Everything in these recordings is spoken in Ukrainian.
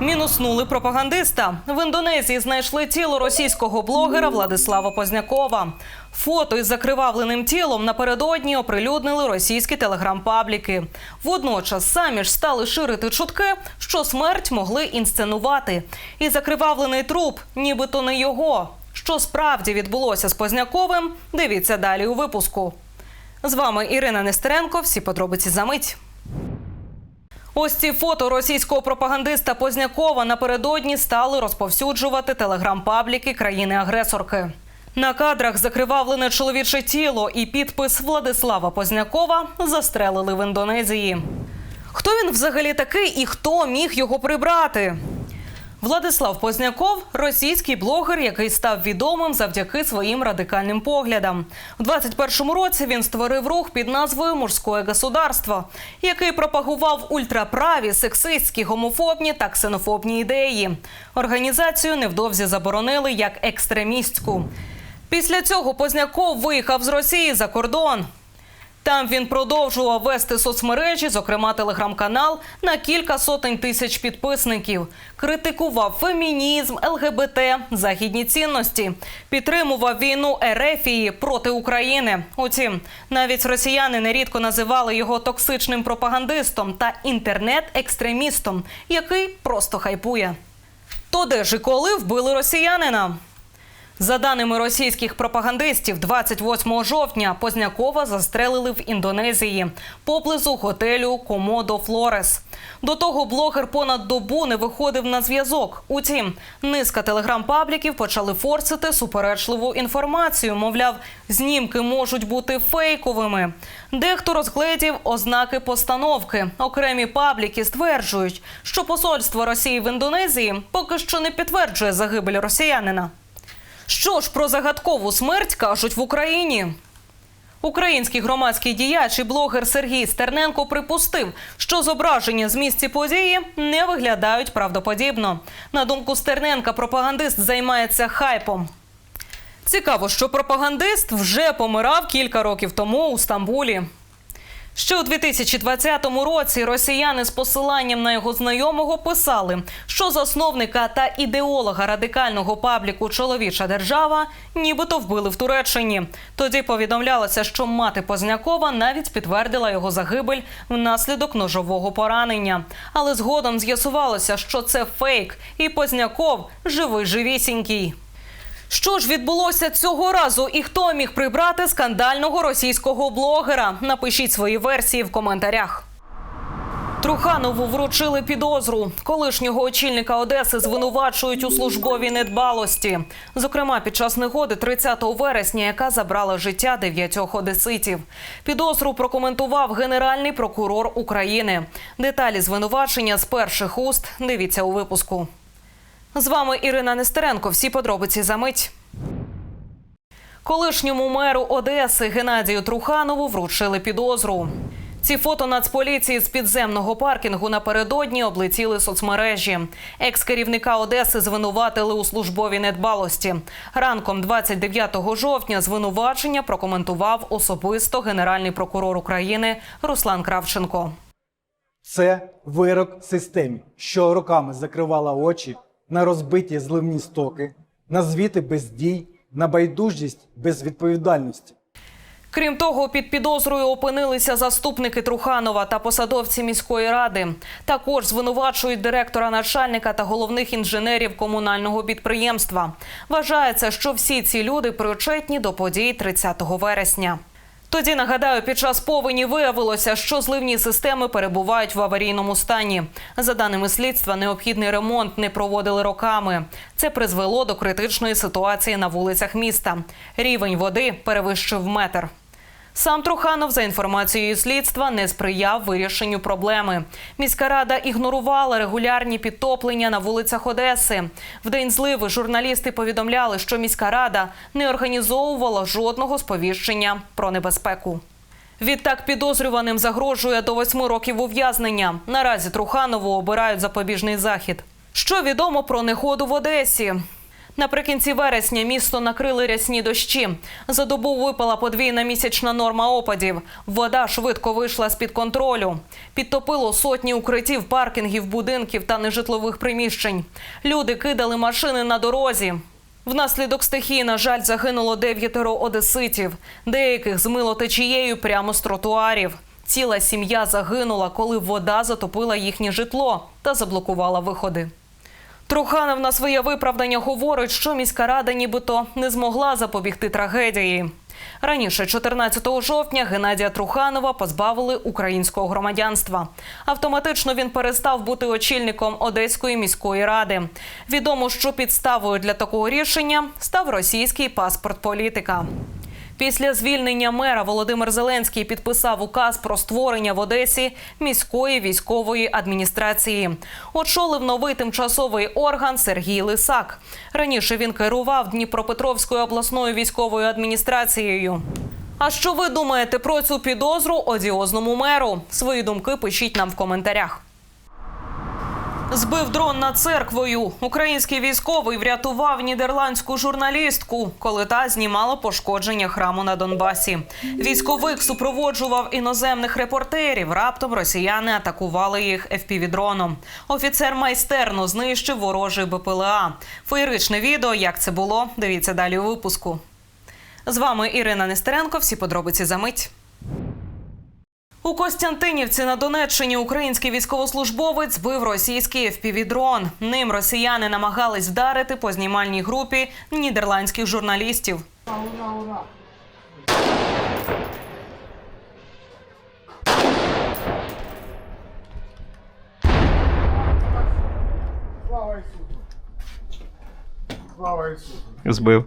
Мінуснули пропагандиста. В Індонезії знайшли тіло російського блогера Владислава Познякова. Фото із закривавленим тілом напередодні оприлюднили російські телеграм-пабліки. Водночас самі ж стали ширити чутки, що смерть могли інсценувати. І закривавлений труп, нібито не його. Що справді відбулося з Позняковим? Дивіться далі у випуску. З вами Ірина Нестеренко. Всі подробиці за мить. Ось ці фото російського пропагандиста Познякова напередодні стали розповсюджувати телеграм-пабліки країни-агресорки. На кадрах закривавлене чоловіче тіло і підпис Владислава Познякова застрелили в Індонезії. Хто він взагалі такий і хто міг його прибрати? Владислав Позняков російський блогер, який став відомим завдяки своїм радикальним поглядам. У 21-му році він створив рух під назвою Мужське государство, який пропагував ультраправі, сексистські, гомофобні та ксенофобні ідеї. Організацію невдовзі заборонили як екстремістську. Після цього Позняков виїхав з Росії за кордон. Там він продовжував вести соцмережі, зокрема телеграм-канал, на кілька сотень тисяч підписників. Критикував фемінізм, ЛГБТ, західні цінності, підтримував війну Ерефії проти України. Утім, навіть росіяни нерідко називали його токсичним пропагандистом та інтернет-екстремістом, який просто хайпує. То де ж і коли вбили росіянина? За даними російських пропагандистів, 28 жовтня Познякова застрелили в Індонезії поблизу готелю Комодо Флорес. До того блогер понад добу не виходив на зв'язок. Утім, низка телеграм-пабліків почали форсити суперечливу інформацію. Мовляв, знімки можуть бути фейковими. Дехто розгледів ознаки постановки. Окремі пабліки стверджують, що посольство Росії в Індонезії поки що не підтверджує загибель росіянина. Що ж про загадкову смерть кажуть в Україні? Український громадський діяч і блогер Сергій Стерненко припустив, що зображення з місці події не виглядають правдоподібно. На думку Стерненка, пропагандист займається хайпом. Цікаво, що пропагандист вже помирав кілька років тому у Стамбулі. Ще у 2020 році росіяни з посиланням на його знайомого писали, що засновника та ідеолога радикального пабліку Чоловіча держава нібито вбили в Туреччині. Тоді повідомлялося, що мати Познякова навіть підтвердила його загибель внаслідок ножового поранення. Але згодом з'ясувалося, що це фейк, і Позняков живий живісінький. Що ж відбулося цього разу, і хто міг прибрати скандального російського блогера? Напишіть свої версії в коментарях. Труханову вручили підозру. Колишнього очільника Одеси звинувачують у службовій недбалості. Зокрема, під час негоди 30 вересня, яка забрала життя дев'ятьох одеситів. Підозру прокоментував генеральний прокурор України. Деталі звинувачення з перших уст дивіться у випуску. З вами Ірина Нестеренко. Всі подробиці за мить. Колишньому меру Одеси Геннадію Труханову вручили підозру. Ці фото Нацполіції з підземного паркінгу напередодні облетіли соцмережі. Екс-керівника Одеси звинуватили у службовій недбалості. Ранком 29 жовтня звинувачення прокоментував особисто генеральний прокурор України Руслан Кравченко. Це вирок системі, що роками закривала очі на розбиті зливні стоки, на звіти без дій, на байдужість без відповідальності. Крім того, під підозрою опинилися заступники Труханова та посадовці міської ради. Також звинувачують директора начальника та головних інженерів комунального підприємства. Вважається, що всі ці люди причетні до подій 30 вересня. Тоді нагадаю, під час повені виявилося, що зливні системи перебувають в аварійному стані. За даними слідства, необхідний ремонт не проводили роками. Це призвело до критичної ситуації на вулицях міста. Рівень води перевищив метр. Сам Труханов, за інформацією слідства, не сприяв вирішенню проблеми. Міська рада ігнорувала регулярні підтоплення на вулицях Одеси. В день зливи журналісти повідомляли, що міська рада не організовувала жодного сповіщення про небезпеку. Відтак підозрюваним загрожує до восьми років ув'язнення. Наразі Труханову обирають запобіжний захід. Що відомо про негоду в Одесі? Наприкінці вересня місто накрили рясні дощі. За добу випала подвійна місячна норма опадів. Вода швидко вийшла з під контролю. Підтопило сотні укриттів, паркінгів, будинків та нежитлових приміщень. Люди кидали машини на дорозі. Внаслідок стихії, на жаль, загинуло дев'ятеро одеситів. Деяких змило течією прямо з тротуарів. Ціла сім'я загинула, коли вода затопила їхнє житло та заблокувала виходи. Труханов на своє виправдання говорить, що міська рада нібито не змогла запобігти трагедії. Раніше, 14 жовтня, Геннадія Труханова позбавили українського громадянства. Автоматично він перестав бути очільником Одеської міської ради. Відомо, що підставою для такого рішення став російський паспорт політика. Після звільнення мера Володимир Зеленський підписав указ про створення в Одесі міської військової адміністрації. Очолив новий тимчасовий орган Сергій Лисак. Раніше він керував Дніпропетровською обласною військовою адміністрацією. А що ви думаєте про цю підозру одіозному меру? Свої думки пишіть нам в коментарях. Збив дрон над церквою. Український військовий врятував нідерландську журналістку, коли та знімала пошкодження храму на Донбасі. Військовик супроводжував іноземних репортерів. Раптом росіяни атакували їх FPV-дроном. Офіцер майстерно знищив ворожий БПЛА. Феєричне відео, як це було, дивіться далі у випуску. З вами Ірина Нестеренко. Всі подробиці за мить. У Костянтинівці на Донеччині український військовослужбовець збив російський FPV-дрон. Ним росіяни намагались вдарити по знімальній групі нідерландських журналістів. Слава Ісусу! Слава Ісусу! Збив.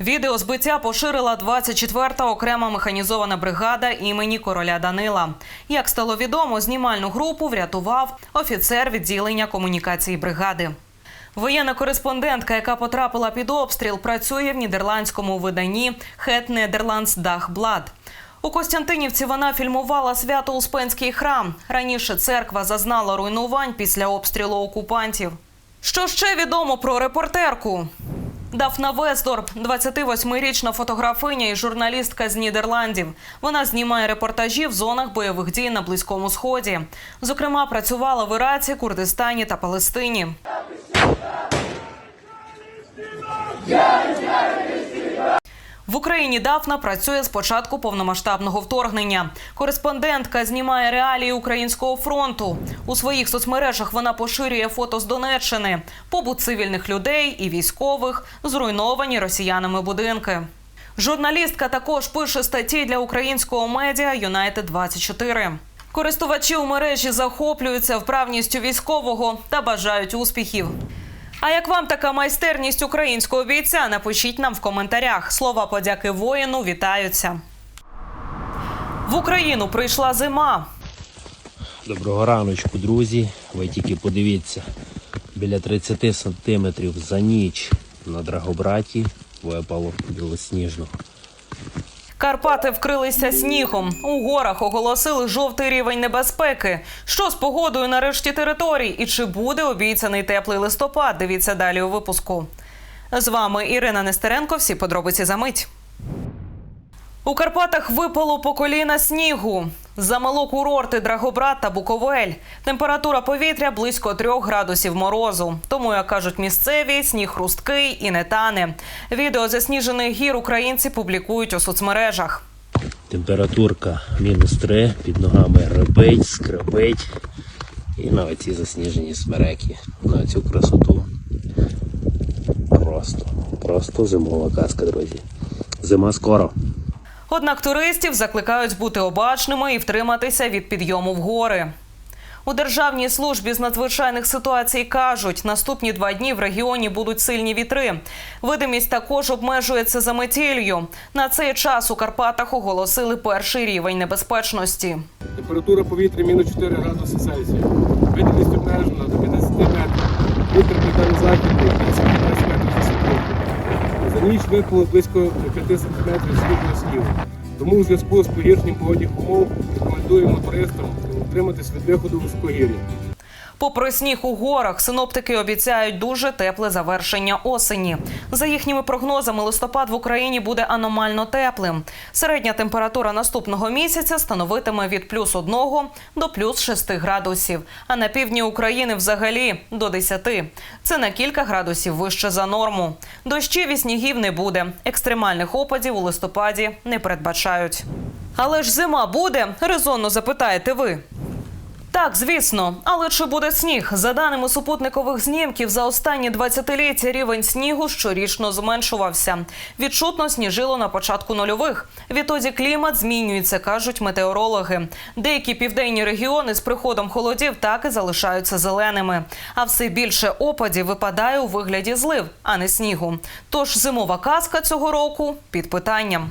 Відео збиття поширила 24-та окрема механізована бригада імені короля Данила. Як стало відомо, знімальну групу врятував офіцер відділення комунікації бригади. Воєнна кореспондентка, яка потрапила під обстріл, працює в нідерландському виданні Het Nederlands Dagblad. У Костянтинівці вона фільмувала Свято-Успенський храм. Раніше церква зазнала руйнувань після обстрілу окупантів. Що ще відомо про репортерку? Дафна Весдорп, 28-річна фотографиня і журналістка з Нідерландів. Вона знімає репортажі в зонах бойових дій на Близькому Сході. Зокрема, працювала в Іраці, Курдистані та Палестині. В Україні Дафна працює з початку повномасштабного вторгнення. Кореспондентка знімає реалії українського фронту. У своїх соцмережах вона поширює фото з Донеччини, побут цивільних людей і військових, зруйновані росіянами будинки. Журналістка також пише статті для українського медіа United 24 Користувачі у мережі захоплюються вправністю військового та бажають успіхів. А як вам така майстерність українського бійця? Напишіть нам в коментарях. Слова подяки воїну вітаються. В Україну прийшла зима. Доброго раночку, друзі. Ви тільки подивіться, біля 30 сантиметрів за ніч на Драгобраті випало білосніжного. Карпати вкрилися снігом. У горах оголосили жовтий рівень небезпеки. Що з погодою на решті територій? І чи буде обіцяний теплий листопад? Дивіться далі у випуску. З вами Ірина Нестеренко. Всі подробиці за мить. У Карпатах випало по коліна снігу. Замело курорти Драгобрат та Буковель. Температура повітря близько трьох градусів морозу. Тому, як кажуть місцеві, сніг хрусткий і не тане. Відео засніжених гір українці публікують у соцмережах. Температурка мінус 3, під ногами ребить, скрипить. І на оці засніжені смереки. На цю красоту. Просто, просто зимова казка, друзі. Зима скоро. Однак туристів закликають бути обачними і втриматися від підйому в гори. У Державній службі з надзвичайних ситуацій кажуть, наступні два дні в регіоні будуть сильні вітри. Видимість також обмежується за метіллю. На цей час у Карпатах оголосили перший рівень небезпечності. Температура повітря мінус 4 градуси Цельсія. Видимість обмежена до 50 метрів. Вітер південно-західний 10-15 метрів за секунду. Ніч випало близько 5 см снігу снігу. Тому у зв'язку з погіршенням погодних умов рекомендуємо туристам утриматись від виходу в високогір'я. Попри сніг у горах, синоптики обіцяють дуже тепле завершення осені. За їхніми прогнозами, листопад в Україні буде аномально теплим. Середня температура наступного місяця становитиме від плюс 1 до плюс 6 градусів. А на півдні України взагалі до 10. Це на кілька градусів вище за норму. Дощів і снігів не буде. Екстремальних опадів у листопаді не передбачають. Але ж зима буде? Резонно запитаєте ви. Так, звісно, але чи буде сніг? За даними супутникових знімків, за останні 20-ліття рівень снігу щорічно зменшувався. Відчутно сніжило на початку нульових. Відтоді клімат змінюється, кажуть метеорологи. Деякі південні регіони з приходом холодів так і залишаються зеленими. А все більше опадів випадає у вигляді злив, а не снігу. Тож зимова казка цього року під питанням.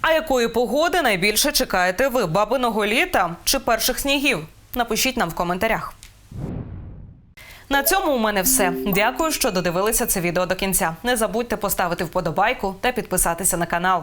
А якої погоди найбільше чекаєте ви? Бабиного літа чи перших снігів? Напишіть нам в коментарях. На цьому у мене все. Дякую, що додивилися це відео до кінця. Не забудьте поставити вподобайку та підписатися на канал.